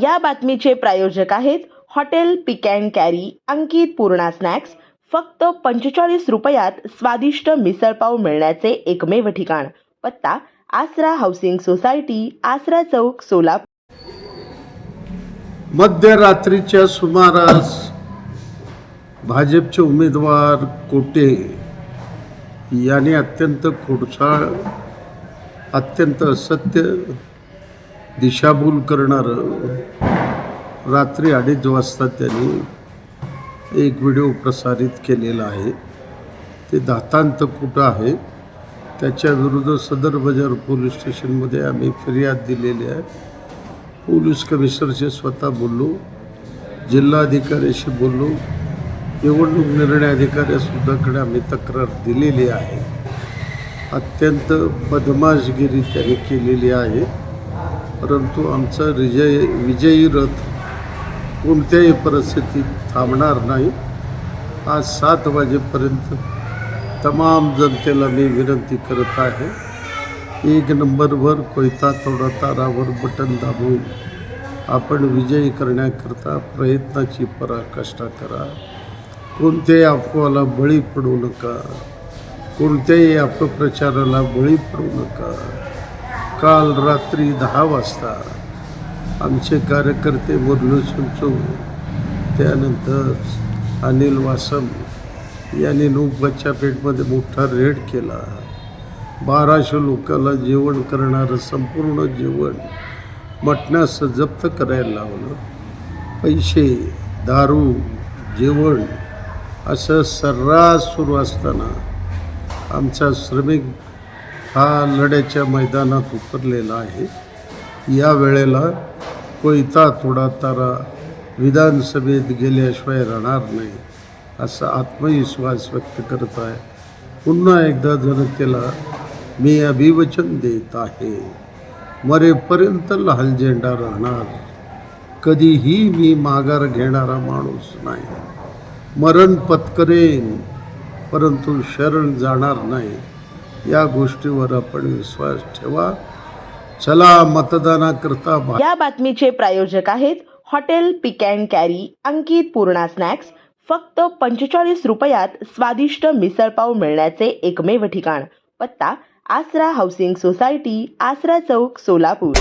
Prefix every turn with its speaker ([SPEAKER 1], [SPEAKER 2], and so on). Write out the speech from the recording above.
[SPEAKER 1] या बातमीचे प्रायोजक आहेत hotel pick and carry Ankit Purna snacks. फक्त पंचेचाळीस रुपयात स्वादिष्ट मिसळपाव मिळण्याचे एकमेव ठिकाण. पत्ता आसरा हाऊसिंग सोसायटी आसरा चौक सोलापूर.
[SPEAKER 2] मध्यरात्रीच्या सुमारास भाजपचे उमेदवार कोटे यांनी अत्यंत खोडसाळ अत्यंत असत्य दिशाभूल करणारं रात्री अडीच वाजता त्यांनी एक व्हिडिओ प्रसारित केलेला आहे. ते दातांत कुठं आहे? त्याच्या विरुद्ध सदर बाजार पोलीस स्टेशनमध्ये आम्ही फिर्याद दिलेली आहे. पोलीस कमिशनरशी स्वतः बोललो जिल्हाधिकाऱ्याशी बोललो निवडणूक निर्णय अधिकाऱ्यासुद्धाकडे आम्ही तक्रार दिलेली आहे. अत्यंत बदमाशगिरी त्यांनी केलेली आहे. परंतु आमचा विजय विजयी रथ कोणत्याही परिस्थितीत थांबणार नाही. आज सात वाजेपर्यंत तमाम जनतेला मी विनंती करत आहे एक नंबरवर कोयता तोडा तारावर बटन दाबून आपण विजयी करण्याकरता प्रयत्नाची पराकाष्ठा करा. कोणत्याही अफवाला बळी पडू नका. कोणत्याही अपप्रचाराला बळी पडू नका. काल रात्री दहा वाजता आमचे कार्यकर्ते मुरली सुंचू त्यानंतर अनिल वासम यांनी नूपच्या पेठमध्ये मोठा रेड केला. बाराशे लोकांना जेवण करणारं संपूर्ण जेवण मटणास जप्त करायला लावलं. पैसे दारू जेवण असं सर्रास सुरू असताना आमचा श्रमिक हा लढ्याच्या मैदानात उतरलेला आहे. या वेळेला कोयता थोडा तारा विधानसभेत गेल्याशिवाय राहणार नाही असा आत्मविश्वास व्यक्त करत आहे. पुन्हा एकदा जनतेला मी अभिवचन देत आहे. मरेपर्यंत लाल झेंडा राहणार. कधीही मी माघार घेणारा माणूस नाही. मरण पत्करेन परंतु शरण जाणार नाही. या गोष्टीवर आपण विश्वास ठेवा. चला मतदानाकरता भा
[SPEAKER 1] या बातमीचे प्रायोजक आहेत hotel pick and carry Ankit Purna snacks फक्त पंचेचाळीस रुपयात स्वादिष्ट मिसळपाव मिळण्याचे एकमेव ठिकाण पत्ता आसरा हाऊसिंग सोसायटी आसरा चौक सोलापूर.